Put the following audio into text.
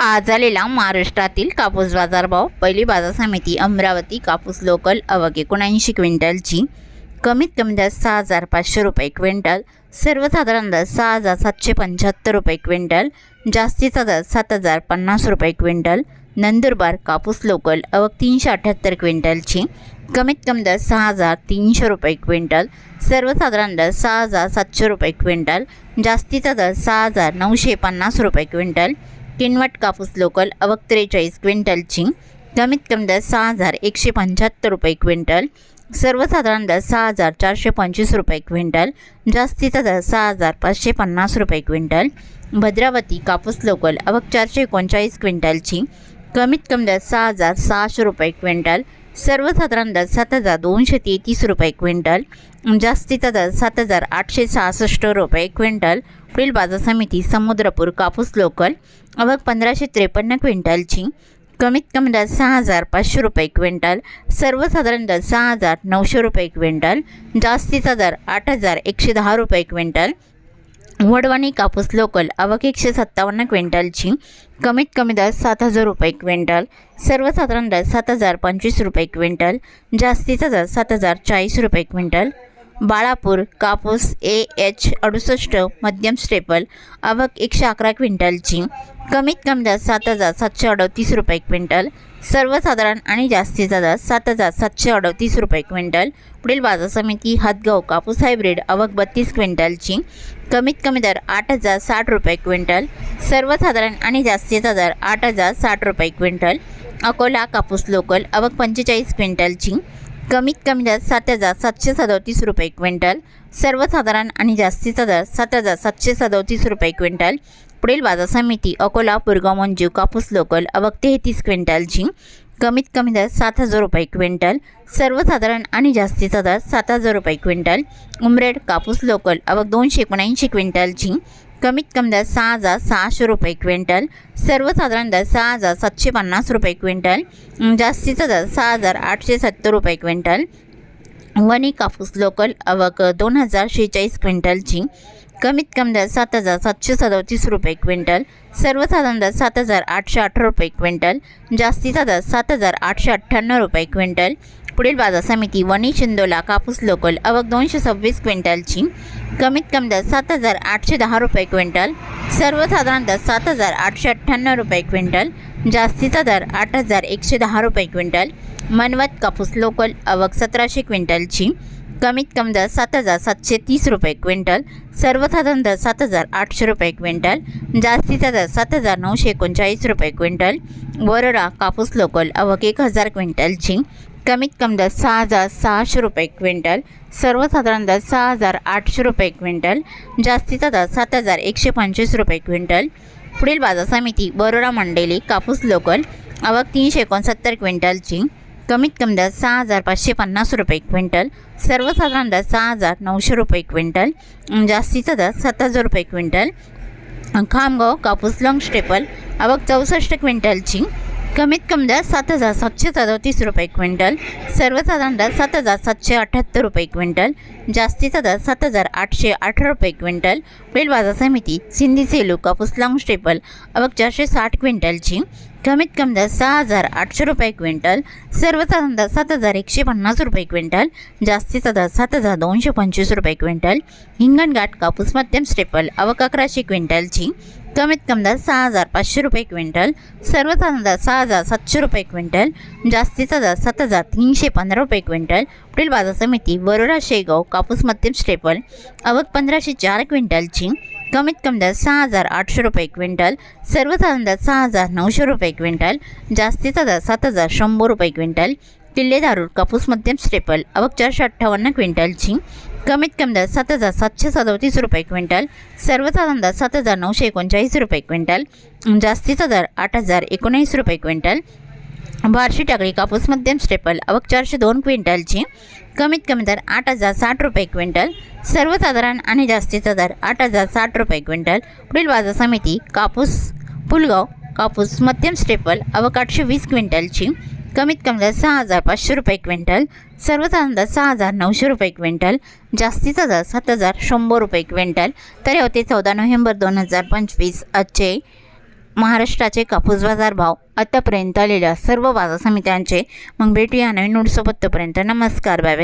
आज आलेला महाराष्ट्रातील कापूस बाजारभाव पहिली बाजार समिती अमरावती कापूस लोकल अवघ एकोणऐंशी क्विंटलची. कमीत कमी दर सहा हजार पाचशे रुपये क्विंटल सर्वसाधारण दर सहा हजार सातशे पंच्याहत्तर रुपये क्विंटल जास्तीचा दर सात हजार पन्नास रुपये क्विंटल नंदुरबार कापूस लोकल अवघ तीनशे अठ्ठ्याहत्तर क्विंटलची. कमीत कमी दर सहा हजार तीनशे रुपये क्विंटल सर्वसाधारण दर सहा हजार सातशे रुपये क्विंटल जास्तीचा दर सहा हजार नऊशे पन्नास रुपये क्विंटल किनवट कापूस लोकल अवक त्रेचाळीस क्विंटलची. कमीत कमी दर सहा हजार एकशे पंच्याहत्तर रुपये क्विंटल. सर्वसाधारण दर सहा हजार चारशे पंचवीस रुपये क्विंटल. जास्तीचा दर सहा हजार पाचशे पन्नास रुपये क्विंटल. भद्रावती कापूस लोकल अवक चारशे एकोणचाळीस क्विंटलची. कमीत कमी दर सहा हजार सहाशे रुपये क्विंटल. सर्वसाधारण दर सात हजार दोनशे तेहतीस रुपये क्विंटल जास्तीचा दर सात हजार आठशे सहासष्ट रुपये क्विंटल पुढील बाजार समिती समुद्रपूर कापूस लोकल अवघ पंधराशे त्रेपन्न क्विंटलची कमीत कमी दर सहा हजार पाचशे रुपये क्विंटल सर्वसाधारण दर सहा हजार नऊशे रुपये क्विंटल जास्तीचा दर आठ हजार एकशे दहा रुपये क्विंटल वडवाणी कापूस लोकल आवक एकशे सत्तावन्न क्विंटलची. कमीत कमी दर सात हजार रुपये क्विंटल. सर्वसाधारण दर सात हजार पंचवीस रुपये क्विंटल. जास्तीचा दर सात हजार चाळीस रुपये क्विंटल. बाळापूर कापूस ए एच अडुसष्ट मध्यम स्टेपल आवक एकशे अकरा क्विंटलची कमीत कमी दर सात हजार सातशे अडतीस रुपये क्विंटल सर्वसाधारण आणि जास्तीचा दर सात हजार सातशे अडतीस रुपये क्विंटल पुढील बाजार समिती हातगाव कापूस हायब्रिड आवक बत्तीस क्विंटलची कमीत कमी दर आठ हजार साठ रुपये क्विंटल सर्वसाधारण आणि जास्तीचा दर आठ हजार साठ रुपये क्विंटल अकोला कापूस लोकल आवक पंचेचाळीस क्विंटलची कमीत कमी दर सात हजार सातशे सदोतीस रुपये क्विंटल सर्वसाधारण आणि जास्तीचा दर सात हजार सातशे सदोतीस रुपये क्विंटल पुढील बाजार समिती अकोला पुरगाव मंजू कापूस लोकल अवक्तेहे तीस क्विंटल क्विंटलची कमीत कमी दर सात हजार रुपये क्विंटल सर्वसाधारण आणि जास्तीचा दर सात हजार रुपये क्विंटल उमरेड कापूस लोकल अवक दोनशे एकोणऐंशी क्विंटलची कमीत कमी दर सहा हजार सहाशे रुपये क्विंटल. सर्वसाधारण दर सहा हजार सातशे पन्नास रुपये क्विंटल. जास्तीचा दर सहा हजार आठशे सत्तर रुपये क्विंटल. वणी कापूस लोकल अवक दोन हजार शेहेचाळीस क्विंटलची. कमीत कमी दर सात हजार सातशे सदोतीस रुपये क्विंटल. सर्वसाधारण दर सात हजार आठशे अठरा रुपये क्विंटल. जास्तीचा दर सात हजार आठशे अठ्ठ्याण्णव रुपये क्विंटल. पुढील बाजार समिती वणी शिंदोला कापूस लोकल अवघ दोनशे सव्वीस क्विंटलची कमीत कमी दर सात हजार आठशे दहा रुपये क्विंटल सर्वसाधारण दर सात हजार आठशे अठ्ठ्याण्णव रुपये क्विंटल जास्तीचा दर आठ हजार एकशे दहा रुपये क्विंटल मनवत कापूस लोकल अवघ सतराशे क्विंटलची कमीत कमी दर सात हजार सातशे तीस रुपये क्विंटल सर्वसाधारण दर सात हजार आठशे रुपये क्विंटल जास्तीचा दर सात हजार नऊशे एकोणचाळीस रुपये क्विंटल वरोरा कापूस लोकल अवघ एक हजार क्विंटलची कमीत कमी दर सहा हजार सहाशे रुपये क्विंटल सर्वसाधारण दर सहा हजार आठशे रुपये क्विंटल जास्तीचा दर सात हजार एकशे पंचवीस रुपये क्विंटल. पुढील बाजार समिती बरोडा मंडेली कापूस लोकल आवक तीनशे एकोणसत्तर क्विंटलची कमीत कमी दर सहा हजार पाचशे पन्नास रुपये क्विंटल सर्वसाधारण दर सहा हजार नऊशे रुपये क्विंटल जास्तीचा दर सात हजार रुपये क्विंटल. खामगाव कापूस लॉंग स्टेपल आवक चौसष्ट क्विंटलची कमीत कमी दर सात हजार सातशे सदोतीस रुपये क्विंटल. सर्वसाधारण दर सात हजार सातशे अठ्ठ्याहत्तर रुपये क्विंटल. जास्तीचा दर सात हजार आठशे अठरा रुपये क्विंटल. बेल बाजार समिती सिंधी सेलू कापूस लॉंग स्टेपल अवक चारशे साठ क्विंटलची. कमीत कमी दर सहा हजार आठशे रुपये क्विंटल. सर्वसाधारण दर सात हजार एकशे पन्नास रुपये क्विंटल. जास्तीचा दर सात हजार दोनशे पंचवीस रुपये क्विंटल. हिंगणघाट कापूस मध्यम स्टेपल अवक अकराशे क्विंटलची. कमीत कमी दर सहा हजार पाचशे रुपये क्विंटल सर्वसाधारण दर सहा हजार सातशे रुपये क्विंटल जास्तीचा दर सात हजार तीनशे पंधरा रुपये क्विंटल पुढील बाजार समिती बरोडा शेगाव कापूस मध्यम स्टेपल अवघ पंधराशे चार क्विंटलची कमीत कमी दर सहा हजार आठशे रुपये क्विंटल सर्वसाधारण दर सहा हजार नऊशे रुपये क्विंटल जास्तीचा दर सात हजार शंभर रुपये क्विंटल किल्ले दारूर कापूस मध्यम स्टेपल अवघ चारशे अठ्ठावन्न क्विंटलची कमीत कमी दर सात हजार सातशे सदोतीस रुपये क्विंटल सर्वसाधारण दर सात हजार नऊशे एकोणचाळीस रुपये क्विंटल जास्तीचा दर आठ हजार एकोणीस रुपये क्विंटल. बारशी टाकळी कापूस मध्यम स्टेपल अवक चारशे दोन क्विंटलची कमीत कमी दर आठ हजार साठ रुपये क्विंटल सर्वसाधारण आणि जास्तीचा दर आठ हजार साठ रुपये क्विंटल. पुढील बाजार समिती कापूस पुलगाव कापूस मध्यम स्टेपल अवक आठशे वीस क्विंटलची कमीत कमी सहा हजार पाचशे रुपये क्विंटल सर्वसाधारण दर सहा हजार नऊशे रुपये क्विंटल जास्तीचा दर सात हजार शंभर रुपये क्विंटल. तर होते चौदा नोव्हेंबर दोन हजार पंचवीस आजचे महाराष्ट्राचे कापूस बाजार भाव आतापर्यंत आलेल्या सर्व बाजार समित्यांचे. मग भेटूया नवीन नोटसोबत तोपर्यंत नमस्कार बाय.